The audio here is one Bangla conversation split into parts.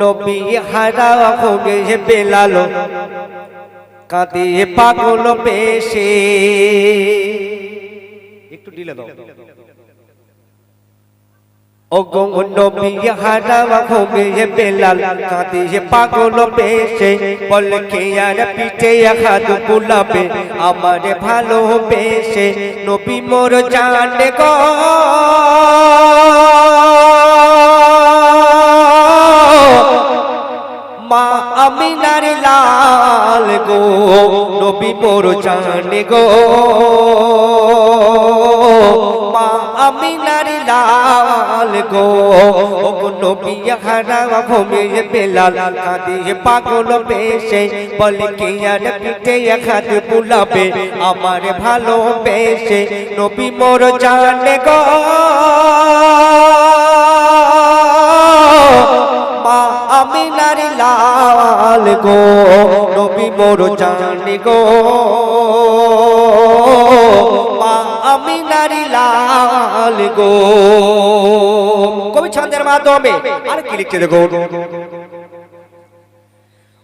নবী হারা হোগে বেলাল। কাঁদে পাগল বেশে। একটু ডিলে দাও। ও গো নবী হারা হোগে বেলাল। কাঁদে পাগল বেশে। বল, কে আর পিঠে হাত বুলাবে? আমার ভালো বেশে। নবী মোর জানে গো। আমিনার লাল গো, নবী মোর জানে গো। মা আমিনার লাল গো নবী হারা ভূমি বেলাল কাঁদে। পাগল বেশে বলে কি আর পিঠে খাদ বুলাবে আমার ভালো বেশে। নবী মোর জানে গো। মা আমিনার লাল গো, নবী মোর জানি গো। মা আমিনার লাল গো। কবি ছন্দের মাধ্যমে আর কি লিখছে দেখো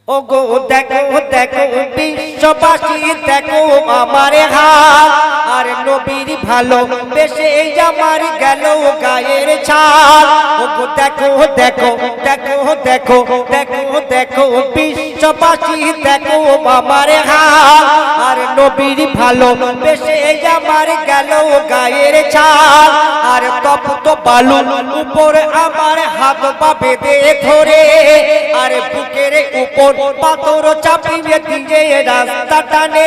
ও গো দেখো দেখো, বিশ্ববাসী, দেখো আমার হাল আর নবীর ভালো বেশে আমার গেল গায়ের ছাল। ও গো দেখো দেখো দেখো দেখো দেখো দেখো, বিশ্ববাসী, দেখো আমার হাল আর নবীর ভালো বেশে আমার গেল গায়ের ছাল। আর তপ তো বালু উপর আমার হাত পা বেঁধে ধরে। আর বুকের উপর পাথর চাপিয়ে দিয়ে রাস্তা টানে।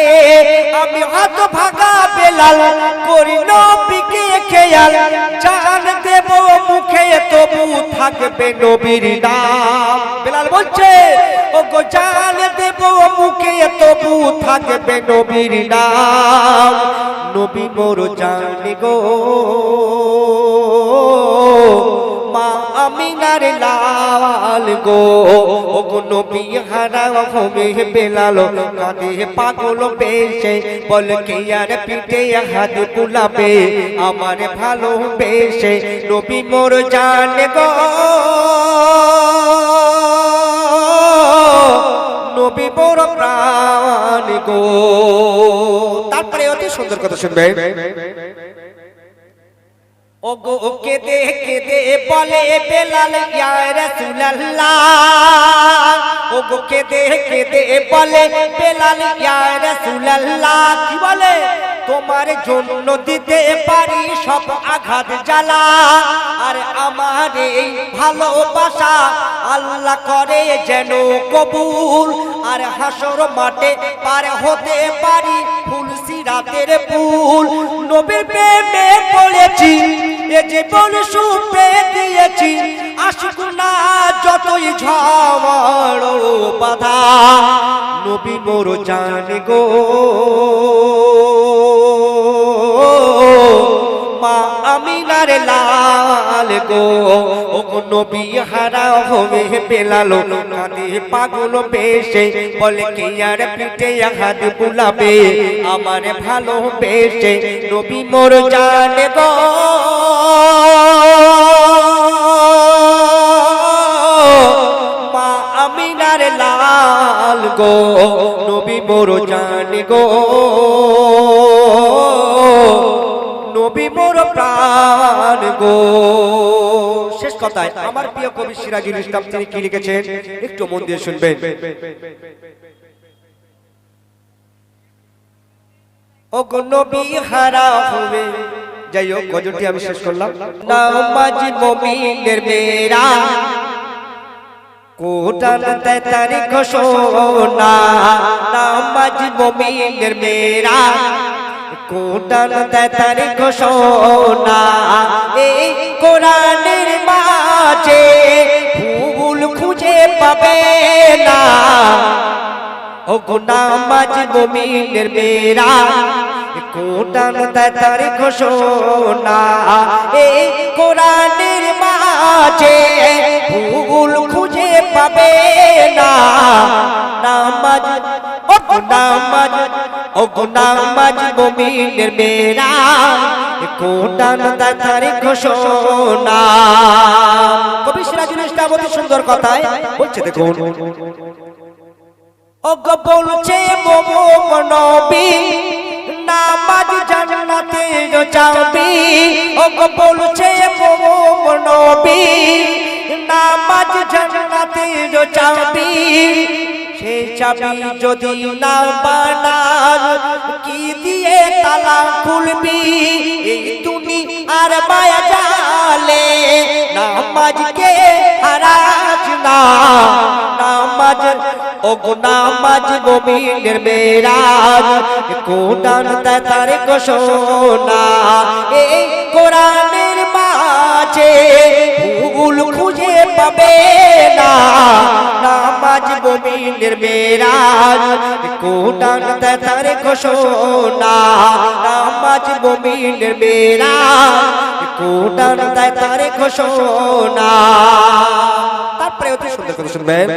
আমি হাত ভাগা বেলাল, করি নবীকে খেয়াল। জান দেব মুখে তবু থাকবে নবীর নাম। বলছে, ও গো জান দেব মুখে তবু থাকবে নবীর নাম। নবী মোর জানি গো। মা আমিনার লাল গো। ও গো নবী হারা হবে বেলালো, কাঁদে পাগল বেশে, বল কে আর পিঠে হাত বুলাবে? আমার ভালো বেশে নবী মোর জানে গো। নবী মোর প্রাণ গো। তারপরে অতি সুন্দর কথা শুনবে। ও গো কেদে কেদে বলে বেলাল, ইয়া রাসূলুল্লাহ। ও গো কেদে কেদে বলে বেলাল, ইয়া রাসূলুল্লাহ। কি বলে? তোমার জন্য দিতে পারি সব আঘাত জ্বালা। আর আমার এই ভালোবাসা আল্লাহ করে যেন কবুল। আর হাসর মাঠে পার হতে পারি ফুল সিরাতের ফুল। নবীর প্রেমে পড়েছি, এ জীবন সুপে দিয়েছি আশুক না যতই ঝড় বাধা। নবী মোর জানে গো। গো, ও নবী হারা হবে বেলালো কাঁদে পাগল বেশে, বলে কি আর পিঠে হাত বুলাবে? আমার ভালো বেশে, নবী মোর জানে গো। মা আমিনার লাল গো, নবী মোর জানে গো। নবী মোর প্রাণ গো। শেষ কথায় আমার প্রিয় কবি সিরাজুল ইসলাম তিনি কি লিখেছেন? একটু মন দিয়ে শুনবেন। ও গো নবী হারা হবে। যাই হোক গজলটি আমি শেষ করলাম। নামাজ মুমিনের মেরা কোটান তেতারি ঘোষণা নামাজ মুমিনের মেরা কোটান তেতারি ঘোষণা এই কোরআনের মাঝে ভুল খুঁজে পাবে না। ও গো নামাজ মুমিনের মেরা কোটান তেতারি ঘোষণা এই কোরআনের মাঝে নামাজ ও নামাজ মুমিনের মেরা দেয় তার ঘোষণা। কবি সিরাজুল ইসলাম অতি সুন্দর কথায় বলছে, দেখুন। অগ বলছে, মোমো নবী নামাজ জান্নাতে চাবি অগ বলছে, মোমো নবী নামাজ জান্নাতে চাবি সে চাবি যদি না বানাস কি দিয়ে তালা খুলবি? এই তুমি আর মায়া জালে নামাজকে হারাজ না। নামাজ ও গো নামাজ গোবিন্দের মেরাজ, কোরআন তার ঘোষণা। এই কোরআনের মাঝে ভুল খুঁজে পাবে না। গোবিন্দের কোরআন দেয় তার ঘোষণা নামাজ গোবিন্দের কোরআন দেয় তার ঘোষণা। তারপরে অতি সুন্দর কথা শুনবেন।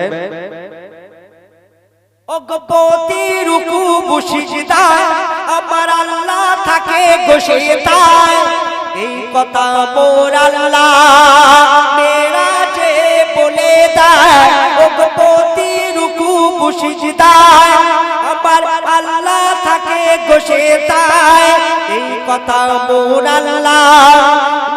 অগপতি রুকু বুসিজদায় আমার আল্লাহ থাকে গোসিতায় এই কথা মোর আল্লাহ মেরাজে বলে দেয়। অগপতি রুকু বুসিজদায় আমার আল্লাহ থাকে গোসিতায় এই কথা মোর আল্লাহ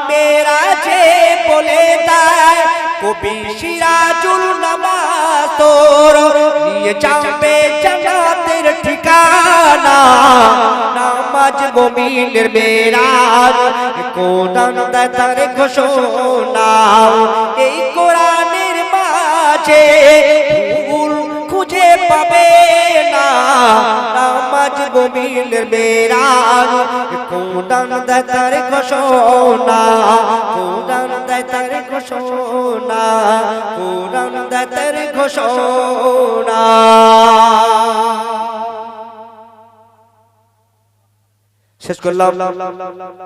মেরাজে বলে দেয়, কবি সিরাজুল নামাজ তোর নিয়ে যাবে জান্নাতের ঠিকানা। নামাজ মুমিনের মেরাজ, কোরআন দেয় তার ঘোষণা। এই কোরআনের মাঝে মুমিনের মেরাজ কোরআন দেয় তার ঘোষণা কোরআন দেয় তার ঘোষণা কোরআন দেয় তার ঘোষণা। শেষ করলাম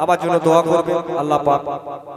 আমার জন্য দোয়া করবে আল্লাহ পাক।